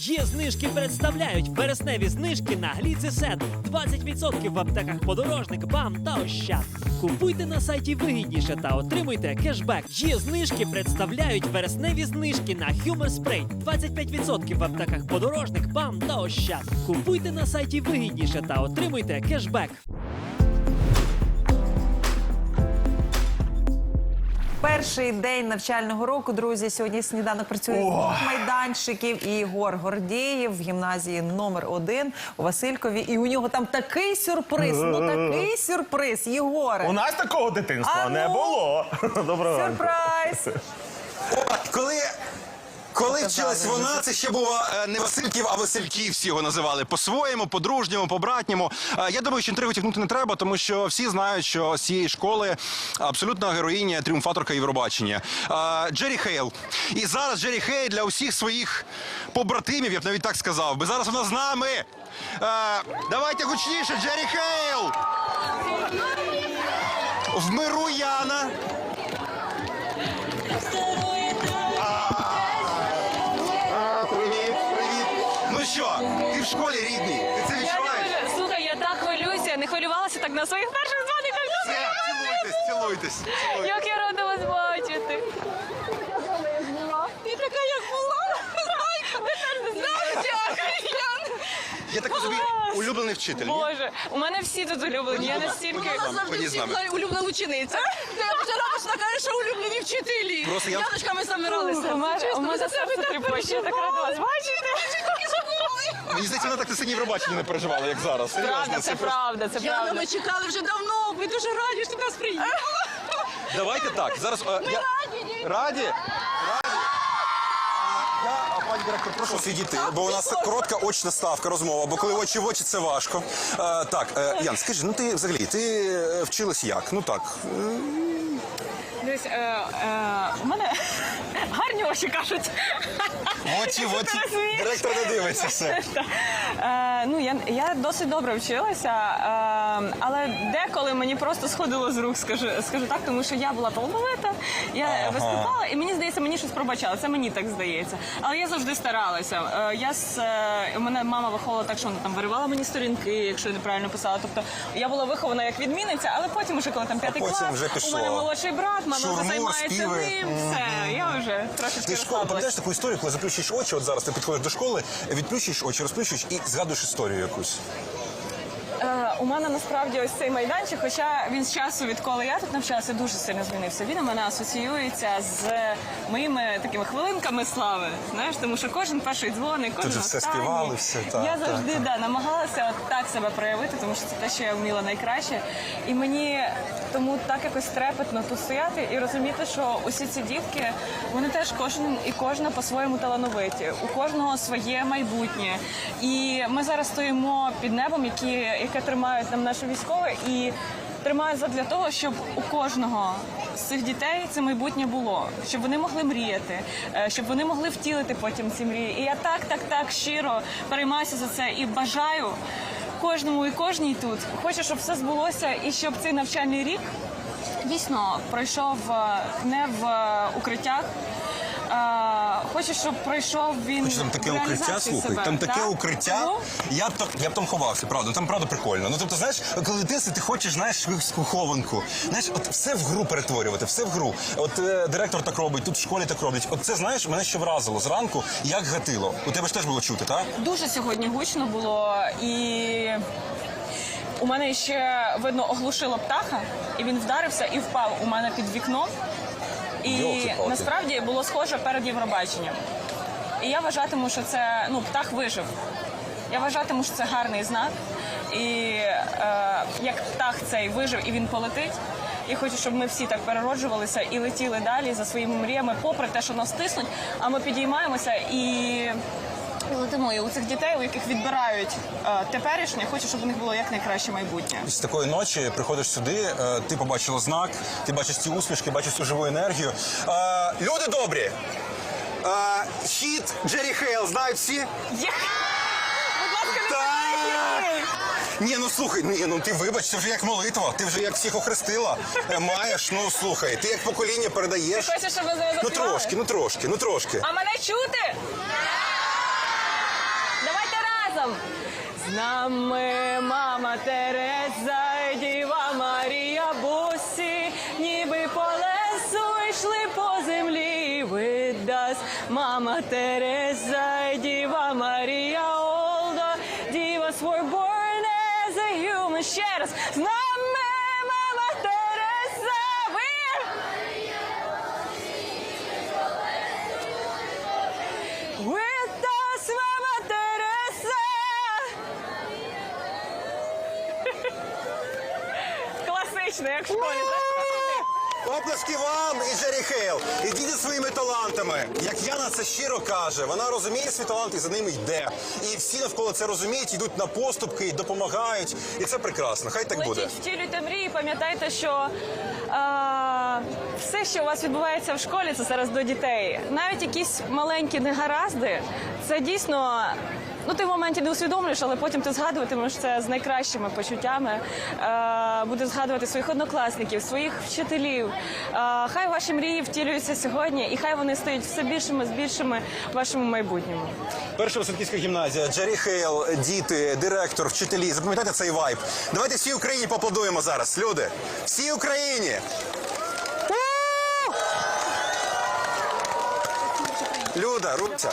Є знижки представляють вересневі знижки на гліцесет. 20% в аптеках подорожник, бам та ощад. Купуйте на сайті вигідніше та отримуйте кешбек. Є знижки представляють вересневі знижки на Humor Spray. 25% в аптеках подорожник, бам та ощад. Купуйте на сайті вигідніше та отримуйте кешбек. Перший день навчального року, друзі. Сьогодні сніданок працює з двох майданчиків. І Ігор Гордієв в гімназії номер один у Василькові. І у нього там такий сюрприз. Ну такий сюрприз, Єгоре. У нас такого дитинства А не ну? було. Доброго ранку. Сюрприз! Коли, коли вчилась вона, це ще було е, не Васильків, а Васильків всі його називали. По-своєму, по-дружньому, по-братньому. Е, Я думаю, що інтригу тягнути не треба, тому що всі знають, що з цієї школи абсолютна героїня, тріумфаторка Євробачення. Е, Джері Хейл. І зараз Джері Хейл для усіх своїх побратимів, я б навіть так сказав, би зараз вона з нами. Давайте гучніше, Джері Хейл! В миру Яна. Школі рідний? Ти це Я відчуваєш? можу. Слухай, я так хвилююся, не хвилювалася так на своїх перших дзвониках. Все, цілуйтесь, цілуйтесь. цілуйтесь. Як я рада вас бачити. Ти така, як була. Я так розумію, улюблений вчитель. ні? Боже, у мене всі тут улюблені. Я настільки. Ходіть з нами, ходіть з нами. улюблена учениця. Ти вже рада каже, що улюблені вчителі. Просто я- Яночками собиралися. У мене, у мене серце тріпоче, я так рада вас бачити. Мені здається, вона так на сцені Євробачення не переживала, як зараз. Серйозно, Правда, це просто- правда, це Яна, правда. ми чекали вже давно. Ми дуже раді, що ти нас приїхала. Давайте так, зараз... е, я... Раді? Раді? Я, а, пані директор, прошу сидіти, бо у нас коротка очна ставка розмова, бо коли очі в очі це важко. Е, так, е, Ян, скажи, ну ти взагалі, ти е, вчилась як? Ну так, Дивись, е, е, у мене гарні очі кажуть. очі в очі. Директор не дивиться все. Е, ну, я, я досить добре вчилася, е, але деколи мені просто сходило з рук, скажу, скажу так, тому що я була талановита, я виступала, і мені здається, мені щось пробачали. Це мені так здається. Але я завжди старалася. Е, я з, е, у мене мама виховувала так, що вона там виривала мені сторінки, якщо я неправильно писала. Тобто я була вихована як відмінниця, але потім, уже коли там п'ятий клас, вже у мене молодший брат, мама вже Шурмур, займається співи. ним. Все, я вже трошечки Ти школа, пам'ятаєш таку історію, коли заплющуєш очі, от зараз ти підходиш до школи, відплющуєш очі, розплющуєш і згадуєш історію якусь. У мене насправді ось цей майданчик, хоча він з часу, відколи я тут навчалася, дуже сильно змінився. Він у мене асоціюється з моїми такими хвилинками слави. Знаєш, тому що кожен перший дзвоник, кожен Тут все останній. співали, все, так, Я так, завжди так. Да, намагалася от так себе проявити, тому що це те, що я вміла найкраще. І мені тому так якось трепетно тут стояти і розуміти, що усі ці дітки, вони теж кожен і кожна по-своєму талановиті. У кожного своє майбутнє. І ми зараз стоїмо під небом, які, яке тримають нам наші військові, і тримають задля того, щоб у кожного з цих дітей це майбутнє було, щоб вони могли мріяти, е, щоб вони могли втілити потім ці мрії. І я так, так, так щиро переймаюся за це і бажаю кожному і кожній тут. Хочу, щоб все збулося, і щоб цей навчальний рік дійсно пройшов е, не в е, укриттях. Е, Хочу, щоб пройшов він Хоч там таке укриття, слухай, себе, там таке так? укриття. Ну, Я б там, я б там ховався, правда. Там правда прикольно. Ну тобто, знаєш, коли дитинство ти хочеш, знаєш, хованку. Знаєш, от все в гру перетворювати, все в гру. От е, директор так робить, тут в школі так роблять. От це знаєш, мене ще вразило зранку, як гатило. У тебе ж теж було чути, так? Дуже сьогодні гучно було і. У мене ще видно оглушило птаха, і він вдарився і впав у мене під вікном. І насправді було схоже перед Євробаченням. І я вважатиму, що це ну птах вижив. Я вважатиму, що це гарний знак. І е, як птах цей вижив і він полетить. Я хочу, щоб ми всі так перероджувалися і летіли далі за своїми мріями, попри те, що нас тиснуть, а ми підіймаємося і І у цих дітей, у яких відбирають е, теперішнє, хочу, щоб у них було якнайкраще майбутнє. З такої ночі приходиш сюди, е, ти побачила знак, ти бачиш ці усмішки, бачиш цю живу енергію. Е, люди добрі! Е, хіт Джері Хейл знають всі? Є! Будь ласка, не Так. питайте! Ні, ну слухай, ні, ну ти вибач, це вже як молитва. Ти вже як всіх охрестила. Е, Маєш, ну слухай, ти як покоління передаєш. Хочеш, щоб зараз Ну заспівали? трошки, ну трошки, ну трошки. А мене чути? Разом. З нами мама Тереза, Діва Марія Бусі, ніби по лесу йшли по землі. Видасть мама Тереза, Класично, як в школі. Оплески вам і Джері Хейл. Ідіть своїми талантами. Як Яна це щиро каже, вона розуміє свій талант і за ними йде. І всі навколо це розуміють, йдуть на поступки, і допомагають. І це прекрасно. Хай так буде. Летіть, втілюйте мрії, пам'ятайте, що а, все, що у вас відбувається в школі, це зараз до дітей. Навіть якісь маленькі негаразди, це дійсно. Ну, ти в моменті не усвідомлюєш, але потім ти згадуватимеш це з найкращими почуттями. Е, будеш згадувати своїх однокласників, своїх вчителів. Е, хай ваші мрії втілюються сьогодні, і хай вони стають все більшими, з більшими в вашому майбутньому. Перша Васильківська гімназія, Джері Хейл, діти, директор, вчителі. Запам'ятайте цей вайб. Давайте всій Україні поаплодуємо зараз. Люди, всій Україні! Люда, Руця.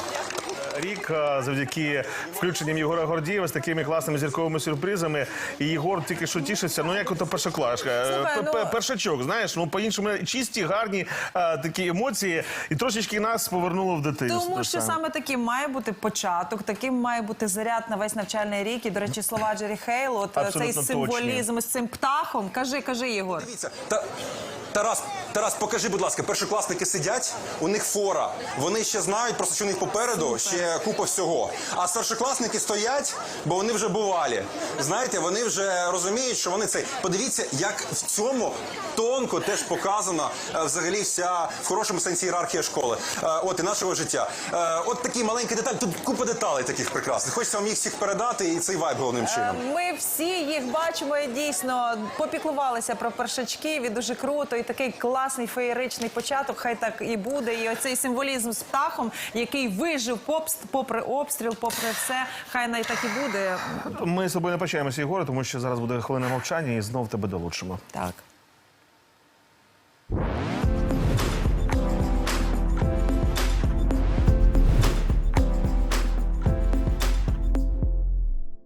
Рік завдяки включенням Єгора Гордієва з такими класними зірковими сюрпризами. І Єгор тільки що тішиться. Ну як ото першоклашка, е, ну- першачок, знаєш, ну по-іншому чисті, гарні а, такі емоції, і трошечки нас повернуло в дитинство. Тому що саме таким має бути початок, таким має бути заряд на весь навчальний рік. І, до речі, слова Джері Хейл, от е, Абсолютно цей символізм з цим птахом. Кажи, кажи, Єгор. Дивіться, та, Тарас, Тарас, покажи, будь ласка, першокласники сидять, у них фора. Вони ще знають, просто що у них попереду ще купа всього. А старшокласники стоять, бо вони вже бувалі. Знаєте, вони вже розуміють, що вони цей. Подивіться, як в цьому тонко теж показана е, взагалі вся в хорошому сенсі ієрархія школи. Е, От і нашого життя. Е, От такі маленькі деталі. Тут купа деталей таких прекрасних. Хочеться вам їх всіх передати, і цей вайб головним чином. Ми всі їх бачимо і дійсно попіклувалися про першачків і дуже круто. І такий класний феєричний початок. Хай так і буде. І оцей символізм з птахом, який вижив попст, попри обстріл, попри все. Хай най так і буде. Ми з тобою не прощаємося, Єгоре, тому що зараз буде хвилина мовчання і знов тебе долучимо. Так.